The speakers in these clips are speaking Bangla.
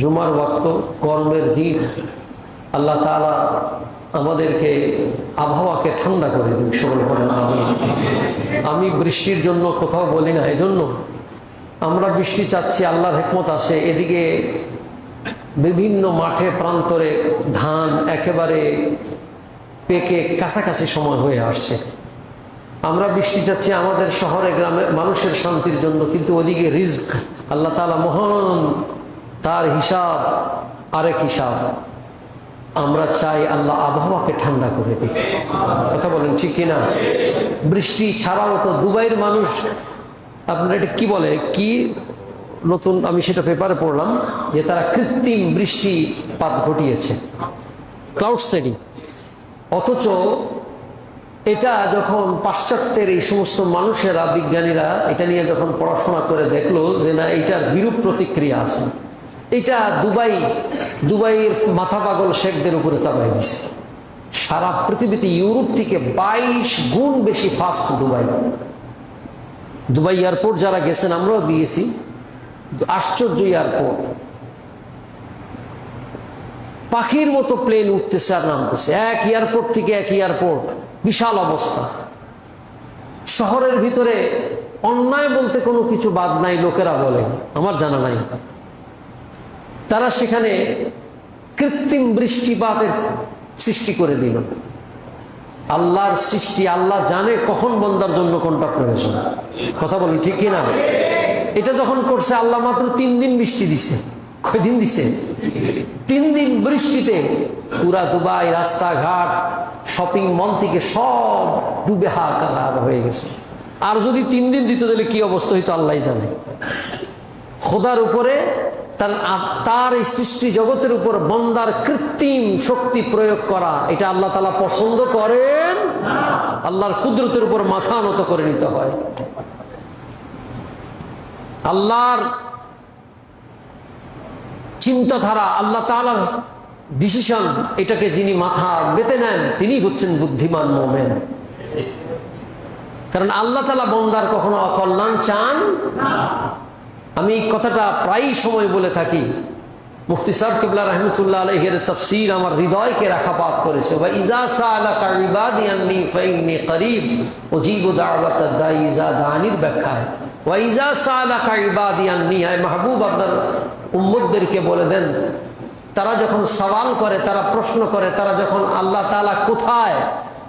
জুমার ওয়াক্ত, গরমের দিন, আল্লাহ তাআলা আমাদেরকে আবহাওয়াকে ঠান্ডা করে দিন সকল করেন আমি আমি বৃষ্টির জন্য কোথাও বলি না, এজন্য আমরা বৃষ্টি চাচ্ছি, আল্লাহর হেকমত আছে। এদিকে বিভিন্ন মাঠে, প্রান্তরে ধান একেবারে পেকে কাছাকাছি সময় হয়ে আসছে। আমরা বৃষ্টি চাচ্ছি আমাদের শহরে, গ্রামে মানুষের শান্তির জন্য, কিন্তু ওদিকে রিস্ক আল্লাহ তালা মহান তার হিসাব, আরেক হিসাব। আমরা চাই আল্লাহ আবহাওয়াকে ঠান্ডা করে দিই কথা বলেন, ঠিক কিনা? বৃষ্টি ছাড়াও তো দুবাইয়ের মানুষ, আপনার এটা কি বলে? কি নতুন, আমি সেটা পেপারে পড়লাম, যে তারা কৃত্রিম বৃষ্টিপাত ঘটিয়েছে। ক্লাউড সেডিং অথচ এটা যখন পাশ্চাত্যের এই সমস্ত মানুষেরা, বিজ্ঞানীরা এটা নিয়ে যখন পড়াশোনা করে দেখল যে না, এটার বিরূপ প্রতিক্রিয়া আছে। এটা দুবাই, দুবাইয়ের মাথা পাগল শেখদের উপরে চাপাই দিছে। সারা পৃথিবীতে ইউরোপ থেকে বাইশ গুণ বেশি ফাস্ট দুবাই। দুবাই এয়ারপোর্ট যারা গেছেন, আমরাও দিয়েছি। আশ্চর্য এয়ারপোর্ট। পাখির মতো প্লেন উঠতেছে আর নামতেছে। এক এয়ারপোর্ট থেকে এক এয়ারপোর্ট। বিশাল অবস্থা। শহরের ভিতরে অন্যায় বলতে কোনো কিছু বাদ নাই, লোকেরা বলে। আমার জানা নাই। তারা সেখানে কৃত্রিম বৃষ্টিপাতের সৃষ্টি করে দিল। আল্লাহর সৃষ্টি, আল্লাহ জানে কখন বন্দার জন্য কোনটা প্রয়োজন। কথা বলি, ঠিক কিনা? এটা যখন করছে, আল্লাহ মাত্র তিন দিন বৃষ্টি দিছে। কয়দিন দিছে? তিন দিন বৃষ্টিতে পুরা দুবাই, রাস্তাঘাট, শপিং মল থেকে সব ডুবে হাকার হয়ে গেছে। আর যদি তিন দিন দিত, তাহলে কি অবস্থা হইতো? আল্লাহ জানে। খোদার উপরে তার তার সৃষ্টি জগতের উপর বন্দার কৃত্রিম শক্তি প্রয়োগ করা, এটা আল্লাহ তালা পছন্দ করেন, আল্লাহর কুদরতের উপর মাথা নত করে নিতে হয়। আল্লাহর চিন্তাধারা, আল্লাহ তালার ডিসিশন এটাকে যিনি মাথা বেঁধে নেন, তিনি হচ্ছেন বুদ্ধিমান মোমেন। কারণ আল্লাহ তালা বন্দার কখনো অকল্যাণ চান আমি এই কথাটা প্রায় সময় বলে থাকি। মুফতি সাহেব কিবলা রহমতুল্লাহ আলহের তফসির আমার হৃদয়কে রাখাপাত করেছে। বা ইজা সালাকা ইবাদি আন্নি ফাইন্নি করিব, উজিবু দাওয়াত দাই ইজা দানির ব্যাখ্যায় ওয়া ইজা সালাকা ইবাদি আন্নি আয় মাহবুব, আপনার উম্মতদেরকে বলে দেন। তারা যখন সওয়াল করে, তারা প্রশ্ন করে, তারা যখন আল্লাহ তাআলা কোথায়,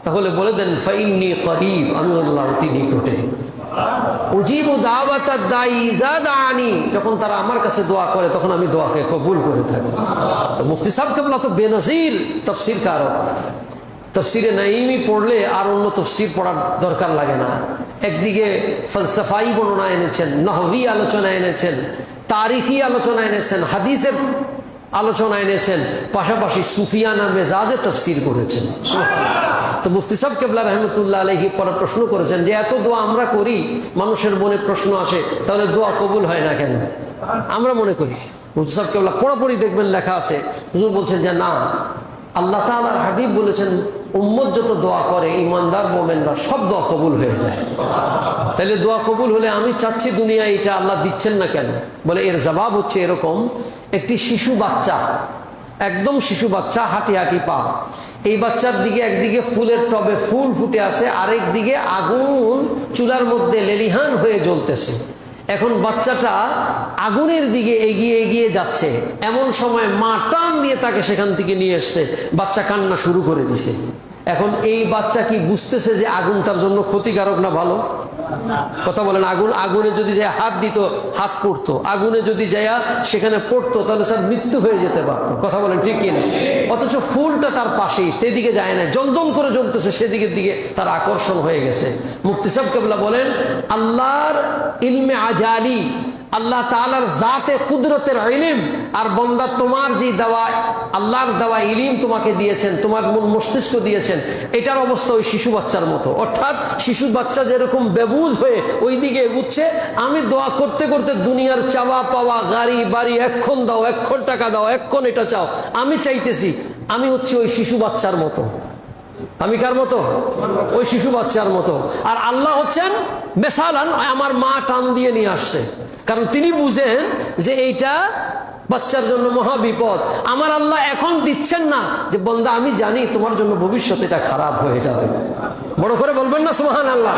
তাহলে বলে দেন, ফাইন্নি করিব, আমি আল্লাহ অতি নিকটে। উজিবু দাওয়াতাদ দাই দানি যখন তারা আমার কাছে দোয়া করে, তখন আমি দোয়াকে কবুল করে থাকি। তো মুফতি সাহেব কেবলা বেনজির তফসির কারক। তফসিরে নাইমি পড়লে আর অন্য তফসির পড়ার দরকার লাগে না। একদিকে ফলসফাই বর্ণনা এনেছেন নহবি আলোচনা এনেছেন, তারিখি আলোচনা এনেছেন হাদিসের আলোচনা এনেছেন, পাশাপাশি সুফিয়ানা মেজাজে তফসির করেছেন। তো মুফতি সাহেব কেবলা রহমতুল্লাহ আলহি পরে প্রশ্ন করেছেন যে এত দোয়া আমরা করি, মানুষের মনে প্রশ্ন আসে, তাহলে দোয়া কবুল হয় না কেন? আমরা মনে করি। মুফতি সাহেব কেবলা পড়াপড়ি দেখবেন লেখা আছে। হুজুর বলছেন যে না, আল্লাহ তালার হাবিব বলেছেন, উম্মত যত দোয়া করে ইমানদার মোমেনরা সব দোয়া কবুল হয়ে যায়। তাহলে দোয়া কবুল হলে আমি চাচ্ছি দুনিয়া এটা আল্লাহ দিচ্ছেন না কেন? বলে এর জবাব হচ্ছে এরকম, একটি শিশু বাচ্চা, একদম শিশু বাচ্চা, হাঁটি হাঁটি পা এই বাচ্চার দিকে একদিকে ফুলের টবে ফুল ফুটে আছে আরেক দিকে আগুন চুলার মধ্যে লেলিহান হয়ে জ্বলতেছে। এখন বাচ্চাটা আগুনের দিকে এগিয়ে এগিয়ে যাচ্ছে। এমন সময় মা টান দিয়ে তাকে সেখান থেকে নিয়ে এসছে। বাচ্চা কান্না শুরু করে দিছে। এখন এই বাচ্চা কি বুঝতেছে যে আগুন তার জন্য ক্ষতিকারক না ভালো? কথা বলেন, আগুন, আগুনে যদি যায় হাত দিত, হাত পড়তো। আগুনে যদি যায় সেখানে পড়তো, তাহলে স্যার মৃত্যু হয়ে যেতে পারত। কথা বলেন, ঠিক কিনা? অথচ ফুলটা তার পাশেই, সেদিকে যায় না জলদম করে জ্বলতেছে সেদিকের দিকে তার আকর্ষণ হয়ে গেছে। মুক্তি সাহেব কেবলা বলেন, আল্লাহর ইলমে আজালি আল্লাহ তালার জাতে কুদরতের ইলিম। আর বন্দা তোমার যে দেওয়া, আল্লাহর দেওয়া ইলিম তোমাকে দিয়েছেন, তোমার মন মস্তিষ্ক দিয়েছেন, এটার অবস্থা ওই শিশু বাচ্চার মতো। অর্থাৎ শিশু বাচ্চা যেরকম বেবুজ হয়ে ওই দিকে এগুচ্ছে, আমি দোয়া করতে করতে দুনিয়ার চাওয়া পাওয়া গাড়ি, বাড়ি, এক্ষণ দাও, এক্ষণ টাকা দাও, এক্ষণ এটা চাও। আমি চাইতেছি, আমি হচ্ছে ওই শিশু বাচ্চার মতো। আমি কার মতো? ওই শিশু বাচ্চার মতো। আর আল্লাহ হচ্ছেন বেসালান আমার মা টান দিয়ে নিয়ে আসছে। কারণ তিনি বুঝেন যে এইটা বাচ্চার জন্য মহা বিপদ। আমার আল্লাহ এখন দিচ্ছেন না যে, বন্দা, আমি জানি তোমার জন্য ভবিষ্যতে এটা খারাপ হয়ে যাবে। বড় করে বলবেন না সুহান আল্লাহ